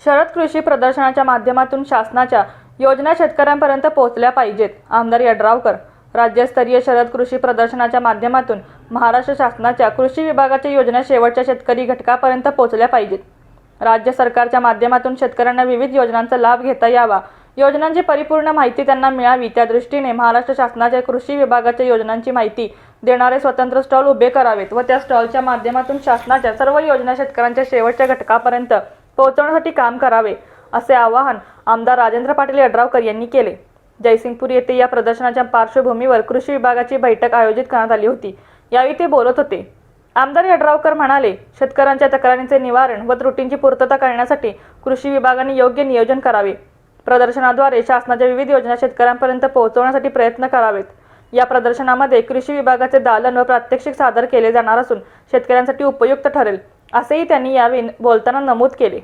शरद कृषी प्रदर्शनाच्या माध्यमातून शासनाच्या योजना शेतकऱ्यांपर्यंत पोहोचल्या पाहिजेत. आमदार यड्रावकर राज्यस्तरीय शरद कृषी प्रदर्शनाच्या माध्यमातून महाराष्ट्र शासनाच्या कृषी विभागाच्या योजना शेवटच्या शेतकरी घटकापर्यंत पोहोचल्या पाहिजेत. राज्य सरकारच्या माध्यमातून शेतकऱ्यांना विविध योजनांचा लाभ घेता यावा. योजनांची परिपूर्ण माहिती त्यांना मिळावी. त्या दृष्टीने महाराष्ट्र शासनाच्या कृषी विभागाच्या योजनांची माहिती देणारे स्वतंत्र स्टॉल उभे करावेत व त्या स्टॉलच्या माध्यमातून शासनाच्या सर्व योजना शेतकऱ्यांच्या शेवटच्या घटकापर्यंत पोहोचवण्यासाठी काम करावे असे आवाहन आमदार राजेंद्र पाटील यड्रावकर यांनी केले. जयसिंगपूर येथे या प्रदर्शनाच्या पार्श्वभूमीवर कृषी विभागाची बैठक आयोजित करण्यात आली होती. यावेळी ते बोलत होते. आमदार यड्रावकर म्हणाले शेतकऱ्यांच्या तक्रारींचे निवारण व त्रुटींची पूर्तता करण्यासाठी कृषी विभागाने योग्य नियोजन करावे. प्रदर्शनाद्वारे शासनाच्या विविध योजना शेतकऱ्यांपर्यंत पोहोचवण्यासाठी प्रयत्न करावेत. या प्रदर्शनामध्ये कृषी विभागाचे दालन व प्रात्यक्षिक सादर केले जाणार असून शेतकऱ्यांसाठी उपयुक्त ठरेल. असेही त्यांनी यावेळी बोलताना नमूद केले.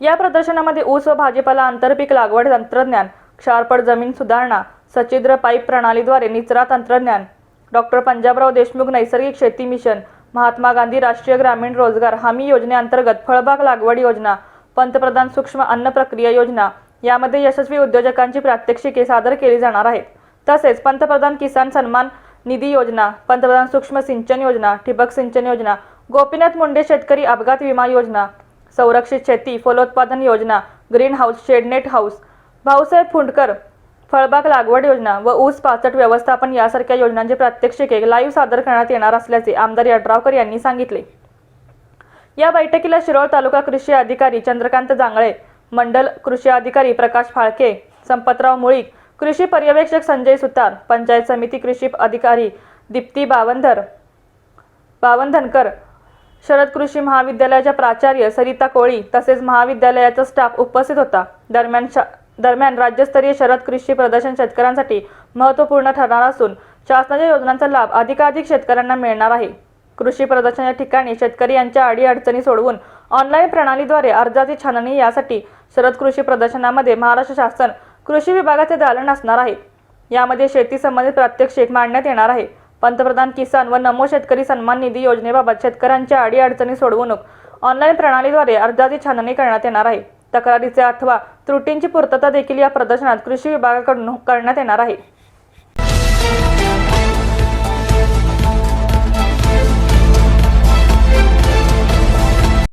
या प्रदर्शनामध्ये ऊस व भाजीपाला आंतरपीक लागवड तंत्रज्ञान क्षारपड जमीन सुधारणा सचिद्र पाईप प्रणालीद्वारे निचरा तंत्रज्ञान डॉक्टर पंजाबराव देशमुख नैसर्गिक शेती मिशन महात्मा गांधी राष्ट्रीय ग्रामीण रोजगार हमी योजनेअंतर्गत फळबाग लागवड योजना पंतप्रधान सूक्ष्म अन्न प्रक्रिया योजना यामध्ये यशस्वी उद्योजकांची प्रात्यक्षिके सादर केली जाणार आहेत. तसेच पंतप्रधान किसान सन्मान निधी योजना पंतप्रधान सूक्ष्म सिंचन योजना ठिबक सिंचन योजना गोपीनाथ मुंडे शेतकरी अपघात विमा योजना संरक्षित शेती फलोत्पादन योजना green house shade net house Bhausaheb Phundkar फळबाग लागवड योजना व ऊस पाचट व्यवस्थापन यासारख्या योजनांचे प्रात्यक्षिके लाईव्ह सादर करण्यात येणार असल्याचे आमदार यड्रावकर यांनी सांगितले. या बैठकीला शिरोळ तालुका कृषी अधिकारी चंद्रकांत जांगळे मंडल कृषी अधिकारी प्रकाश फाळके संपतराव मुळीक कृषी पर्यवेक्षक संजय सुतार पंचायत समिती कृषी अधिकारी दीप्ती बावंधर बावनधनकर शरद कृषी महाविद्यालयाच्या प्राचार्य सरिता कोळी तसेच महाविद्यालयाचा स्टाफ उपस्थित होता. दरम्यान शा दरम्यान राज्यस्तरीय शरद कृषी प्रदर्शन शेतकऱ्यांसाठी महत्त्वपूर्ण ठरणार असून शासनाच्या योजनांचा लाभ अधिकाधिक शेतकऱ्यांना मिळणार आहे. कृषी प्रदर्शनाच्या ठिकाणी शेतकरी यांच्या अडीअडचणी सोडवून ऑनलाईन प्रणालीद्वारे अर्जाची छाननी यासाठी शरद कृषी प्रदर्शनामध्ये महाराष्ट्र शासन कृषी विभागाचे दालन असणार आहे. यामध्ये शेती संबंधित प्रात्यक्षिक मांडण्यात येणार आहे. पंतप्रधान किसान व नमो शेतकरी सन्मान निधी योजनेबाबत शेतकऱ्यांच्या अडीअडचणी सोडवणूक ऑनलाईन प्रणालीद्वारे अर्जाची छाननी करण्यात येणार आहे. तक्रारीचे अथवा त्रुटींची पूर्तता देखील या प्रदर्शनात कृषी विभागाकडून करण्यात येणार आहे.